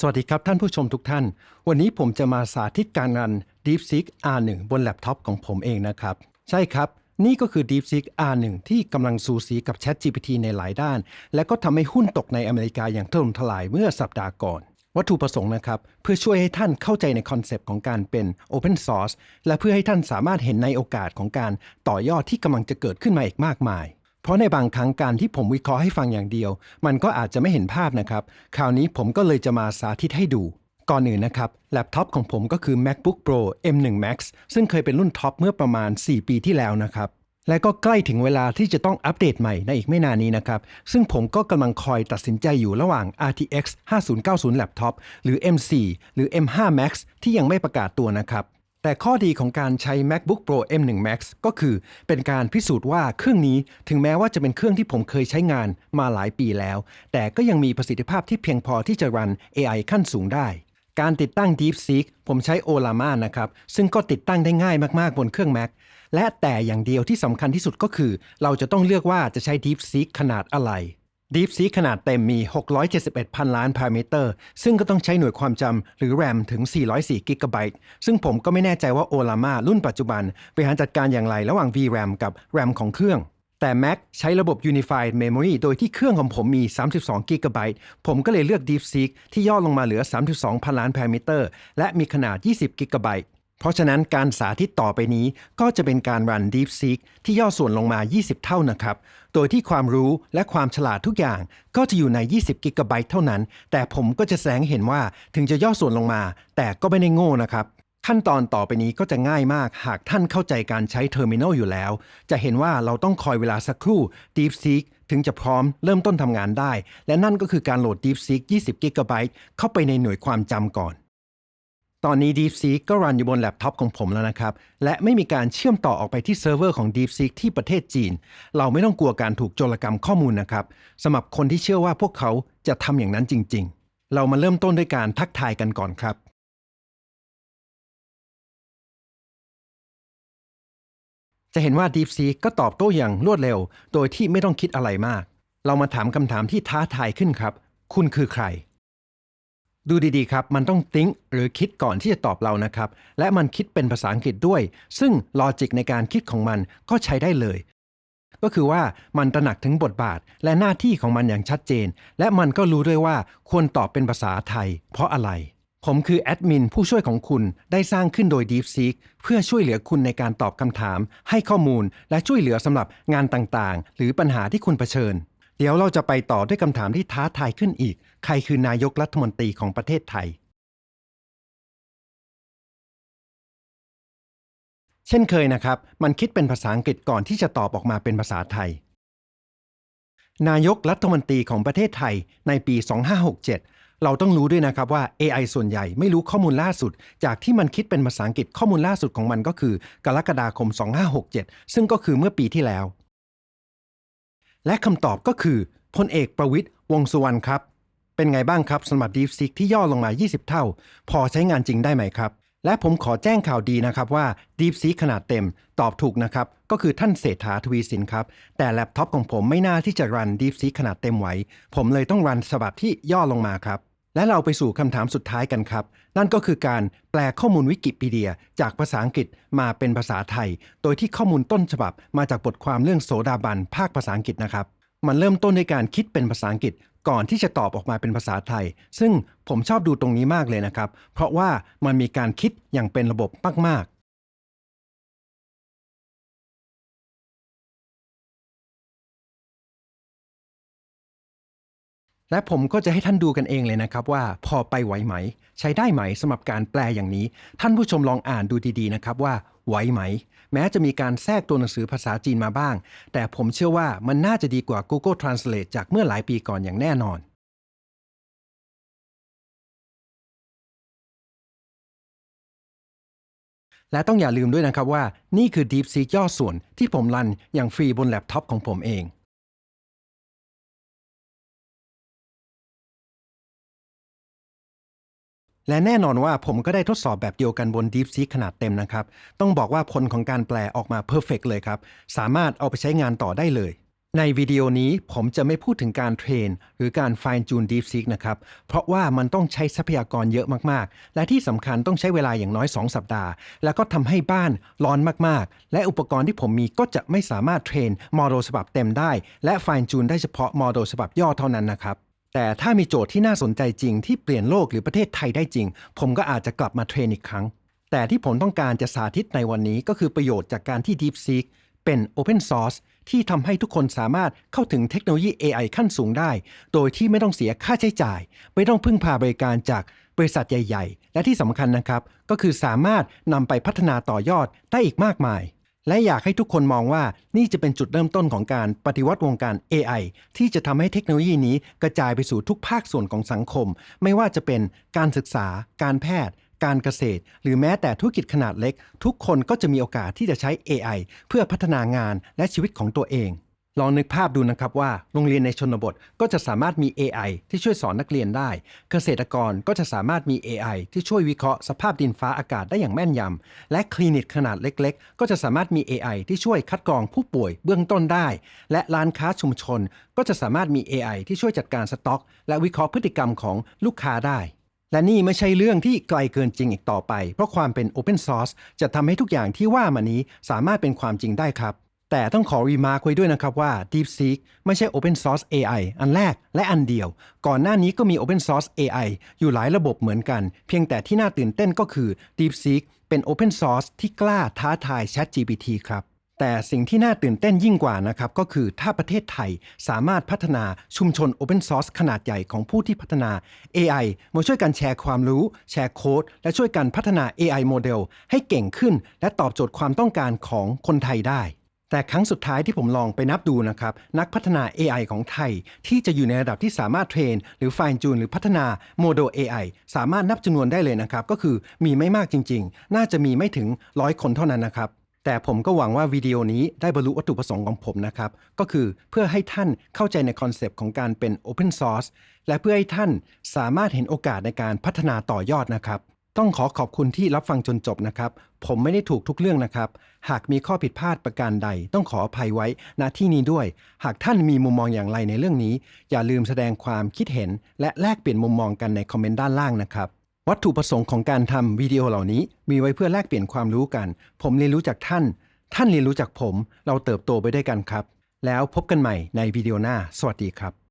สวัสดีครับท่านผู้ชมทุกท่าน วันนี้ผมจะมาสาธิตการรัน DeepSeek R1 บนแล็ปท็อปของผมเองนะครับ ใช่ครับ นี่ก็คือ DeepSeek R1 ที่กำลังสูสีกับ ChatGPT ในหลายด้าน และก็ทำให้หุ้นตกในอเมริกาอย่างถล่มทลายเมื่อสัปดาห์ก่อน วัตถุประสงค์นะครับ เพื่อช่วยให้ท่านเข้าใจในคอนเซปต์ของการเป็น Open Source และเพื่อให้ท่านสามารถเห็นในโอกาสของการต่อยอดที่กำลังจะเกิดขึ้นมาอีกมากมาย เพราะในบางครั้งการที่ผมวิเคราะห์ให้ฟังอย่างเดียว มันก็อาจจะไม่เห็นภาพนะครับ คราวนี้ผมก็เลยจะมาสาธิตให้ดู ก่อนอื่นนะครับ แล็ปท็อปของผมก็คือ MacBook Pro M1 Max ซึ่งเคยเป็นรุ่นท็อปเมื่อประมาณ 4 ปีที่แล้วนะครับและก็ใกล้ถึงเวลาที่จะต้องอัปเดตใหม่ในอีกไม่นานนี้นะครับ ซึ่งผมก็กำลังคอยตัดสินใจอยู่ระหว่าง RTX 5090 Laptop หรือ M4 หรือ M5 Max ที่ยังไม่ประกาศตัวนะครับ แต่ข้อดีของการใช้ MacBook Pro M1 Max ก็คือเป็นการพิสูจน์ว่าเครื่องนี้ถึงแม้ว่าจะเป็นเครื่องที่ผมเคยใช้งานมาหลายปีแล้ว แต่ก็ยังมีประสิทธิภาพที่เพียงพอที่จะรัน AI ขั้นสูงได้ การติดตั้ง DeepSeek ผมใช้ Olama นะครับ ซึ่งก็ติดตั้งได้ง่ายมากๆบนเครื่อง Mac และแต่อย่างเดียวที่สำคัญที่สุดก็คือ เราจะต้องเลือกว่าจะใช้ DeepSeek ขนาดอะไร DeepSeek ขนาดเต็มมี 671 พันล้านพารามิเตอร์ ซึ่งก็ต้องใช้หน่วยความจำหรือ RAM ถึง 404 กิกะไบต์ ซึ่งผมก็ไม่แน่ใจว่า Olama รุ่นปัจจุบันบริหารจัดการอย่างไรระหว่าง VRAM กับ RAM ของเครื่อง แต่ Mac ใช้ระบบ Unified Memory โดยที่เครื่องของผมมี 32 กิกะไบต์ ผมก็เลยเลือก DeepSeek ที่ย่อลงมาเหลือ 32 พันล้านพารามิเตอร์ และมีขนาด 20 กิกะไบต์ เพราะฉะนั้นการสาธิตต่อไปนี้ก็จะเป็นการรัน DeepSeek ที่ย่อส่วนลงมา 20 เท่านะครับ โดยที่ความรู้และความฉลาดทุกอย่างก็จะอยู่ใน 20 กิกะไบต์เท่านั้น แต่ผมก็จะแสดงเห็นว่าถึงจะย่อส่วนลงมา แต่ก็ไม่ได้โง่นะครับ ขั้นตอนต่อไปนี้ก็จะง่ายมาก หากท่านเข้าใจการใช้เทอร์มินอลอยู่แล้ว จะเห็นว่าเราต้องคอยเวลาสักครู่ DeepSeek ถึงจะพร้อมเริ่มต้นทำงานได้ และนั่นก็คือการโหลด DeepSeek 20กิกะไบต์เข้าไปในหน่วยความจำก่อน ตอนนี้ DeepSeek ก็รันอยู่บนแล็ปท็อปของผมแล้วนะครับ และไม่มีการเชื่อมต่อออกไปที่เซิร์ฟเวอร์ของ DeepSeek ที่ประเทศจีน เราไม่ต้องกลัวการถูกโจรกรรมข้อมูลนะครับสำหรับคนที่เชื่อว่าพวกเขาจะทำอย่างนั้นจริง ๆ เรามาเริ่มต้นด้วยการทักทายกันก่อนครับ จะเห็นว่า DeepSeek ก็ตอบโต้อย่างรวดเร็ว โดยที่ไม่ต้องคิดอะไรมาก เรามาถามคำถามที่ท้าทายขึ้นครับ คุณคือใคร ดูดีๆครับ มันต้อง think หรือคิดก่อนที่จะตอบเรานะครับ และมันคิดเป็นภาษาอังกฤษด้วย ซึ่งลอจิกในการคิดของมันก็ใช้ได้เลย ก็คือว่ามันตระหนักถึงบทบาท และหน้าที่ของมันอย่างชัดเจน และมันก็รู้ด้วยว่าควรตอบเป็นภาษาไทย เพราะอะไร ผมคือแอดมินผู้ช่วยของคุณได้สร้างขึ้นโดย DeepSeek เพื่อช่วยเหลือคุณในการตอบคำถาม ให้ข้อมูล และช่วยเหลือสำหรับงานต่างๆ หรือปัญหาที่คุณเผชิญ เดี๋ยวเราจะไปต่อด้วยคำถามที่ท้าทายขึ้นอีก ใครคือนายกรัฐมนตรีของประเทศไทย เช่นเคยนะครับ มันคิดเป็นภาษาอังกฤษก่อนที่จะตอบออกมาเป็นภาษาไทย นายกรัฐมนตรีของประเทศไทยในปี 2567 เราต้องรู้ด้วยนะครับว่า AI ส่วนใหญ่ไม่รู้ข้อมูลล่าสุด จากที่มันคิดเป็นภาษาอังกฤษข้อมูลล่าสุดของมันก็คือ กรกฎาคม 2567 ซึ่งก็คือเมื่อปีที่แล้ว และคำตอบก็คือพลเอกประวิทย์วงสุวรรณครับ เป็นไงบ้างครับสำหรับ DeepSeek ที่ย่อลงมา 20 เท่า พอใช้งานจริงได้ไหมครับ และผมขอแจ้งข่าวดีนะครับว่า DeepSeek ขนาดเต็มตอบถูกนะครับ ก็คือท่านเศรษฐาทวีสินครับ แต่แล็ปท็อปของผมไม่น่าที่จะรัน DeepSeek ขนาดเต็มไหวผมเลยต้องรันฉบับที่ย่อลงมาครับ และเราไปสู่คำถามสุดท้ายกันครับ นั่นก็คือการแปลข้อมูลวิกิพีเดีย จากภาษาอังกฤษมาเป็นภาษาไทย โดยที่ข้อมูลต้นฉบับมาจากบทความเรื่องโสดาบันภาคภาษาอังกฤษนะครับ มันเริ่มต้นด้วยการคิดเป็นภาษาอังกฤษก่อนที่จะตอบออกมาเป็นภาษาไทย ซึ่งผมชอบดูตรงนี้มากเลยนะครับ เพราะว่ามันมีการคิดอย่างเป็นระบบมากๆ และผมก็จะให้ท่านดูกันเองเลยนะครับว่าพอไปไหวไหม ใช้ได้ไหมสำหรับการแปลอย่างนี้ ท่านผู้ชมลองอ่านดูดีๆนะครับว่าไหวไหม แม้จะมีการแทรกตัวหนังสือภาษาจีนมาบ้าง แต่ผมเชื่อว่ามันน่าจะดีกว่า Google Translate จากเมื่อหลายปีก่อนอย่างแน่นอนและต้องอย่าลืมด้วยนะครับว่านี่คือ DeepSeek ย่อส่วนที่ผมรันอย่างฟรีบนแล็ปท็อปของผมเอง และแน่นอนว่าผมก็ได้ทดสอบแบบเดียวกันบน DeepSeek ขนาดเต็มนะครับ ต้องบอกว่าผลของการแปลออกมาเพอร์เฟกเลยครับ สามารถเอาไปใช้งานต่อได้เลย ในวิดีโอนี้ผมจะไม่พูดถึงการเทรน หรือการ fine tune DeepSeek นะครับ เพราะว่ามันต้องใช้ทรัพยากรเยอะมากๆ และที่สำคัญต้องใช้เวลาอย่างน้อย 2 สัปดาห์ แล้วก็ทำให้บ้านร้อนมากๆ และอุปกรณ์ที่ผมมีก็จะไม่สามารถเทรนโมเดลฉบับเต็มได้ และ fine tune ได้เฉพาะโมเดลฉบับย่อเท่านั้นนะครับ แต่ถ้ามีโจทย์ที่น่าสนใจจริงที่เปลี่ยนโลกหรือประเทศไทยได้จริง ผมก็อาจจะกลับมาเทรนอีกครั้ง แต่ที่ผมต้องการจะสาธิตในวันนี้ก็คือประโยชน์จากการที่ DeepSeek เป็น Open Source ที่ทำให้ทุกคนสามารถเข้าถึงเทคโนโลยี AI ขั้นสูงได้ โดยที่ไม่ต้องเสียค่าใช้จ่าย ไม่ต้องพึ่งพาบริการจากบริษัทใหญ่ ๆ และที่สำคัญนะครับ ก็คือสามารถนำไปพัฒนาต่อยอดได้อีกมากมาย และอยากให้ทุกคนมองว่านี่จะเป็นจุดเริ่มต้นของการปฏิวัติวงการ AI ที่จะทำให้เทคโนโลยีนี้กระจายไปสู่ทุกภาคส่วนของสังคม ไม่ว่าจะเป็นการศึกษา การแพทย์ การเกษตร หรือแม้แต่ธุรกิจขนาดเล็ก ทุกคนก็จะมีโอกาสที่จะใช้ AI เพื่อพัฒนางานและชีวิตของตัวเอง ลองนึกภาพดูนะครับว่าโรงเรียนในชนบทก็จะสามารถมี AI ที่ช่วยสอนนักเรียนได้ เกษตรกรก็จะสามารถมี AI ที่ช่วยวิเคราะห์สภาพดินฟ้าอากาศได้อย่างแม่นยำ และคลินิกขนาดเล็กๆ ก็จะสามารถมี AI ที่ช่วยคัดกรองผู้ป่วยเบื้องต้นได้ และร้านค้าชุมชน ก็จะสามารถมี AI ที่ช่วยจัดการสต็อก และวิเคราะห์พฤติกรรมของลูกค้าได้และนี่ไม่ใช่เรื่องที่ไกลเกินจริงอีกต่อไป เพราะความเป็น Open Source จะทำให้ทุกอย่างที่ว่ามานี้สามารถเป็นความจริงได้ครับ แต่ต้องขอรีมาร์คไว้ด้วยนะครับว่า DeepSeek ไม่ใช่ Open Source AI อันแรกและอันเดียว ก่อนหน้านี้ก็มี Open Source AI อยู่หลายระบบเหมือนกัน เพียงแต่ที่น่าตื่นเต้นก็คือ DeepSeek เป็น Open Source ที่กล้าท้าทาย ChatGPT ครับ แต่สิ่งที่น่าตื่นเต้นยิ่งกว่านะครับ ก็คือถ้าประเทศไทยสามารถพัฒนาชุมชน Open Source ขนาดใหญ่ของผู้ที่พัฒนา AI มาช่วยกันแชร์ความรู้ แชร์โค้ด และช่วยกันพัฒนา AI โมเดลให้เก่งขึ้น และตอบโจทย์ความต้องการของคนไทยได้ แต่ครั้งสุดท้ายที่ผมลองไปนับดูนะครับ นักพัฒนา AI ของไทย ที่จะอยู่ในระดับที่สามารถเทรน หรือ fine tune หรือพัฒนาโมเดล AI สามารถนับจำนวนได้เลยนะครับ ก็คือมีไม่มากจริง ๆ น่าจะมีไม่ถึงร้อยคนเท่านั้นนะครับ แต่ผมก็หวังว่าวิดีโอนี้ได้บรรลุวัตถุประสงค์ของผมนะครับ ก็คือเพื่อให้ท่านเข้าใจในคอนเซปต์ของการเป็น Open Source และเพื่อให้ท่านสามารถเห็นโอกาสในการพัฒนาต่อยอดนะครับ ต้องขอขอบคุณที่รับฟังจนจบนะครับ ผมไม่ได้ถูกทุกเรื่องนะครับ หากมีข้อผิดพลาดประการใด ต้องขออภัยไว้ณที่นี้ด้วย หากท่านมีมุมมองอย่างไรในเรื่องนี้ อย่าลืมแสดงความคิดเห็น และแลกเปลี่ยนมุมมองกันในคอมเมนต์ด้านล่างนะครับวัตถุประสงค์ของการทำวิดีโอเหล่านี้ มีไว้เพื่อแลกเปลี่ยนความรู้กัน ผมเรียนรู้จากท่าน ท่านเรียนรู้จากผม เราเติบโตไปด้วยกันครับ แล้วพบกันใหม่ในวิดีโอหน้า สวัสดีครับ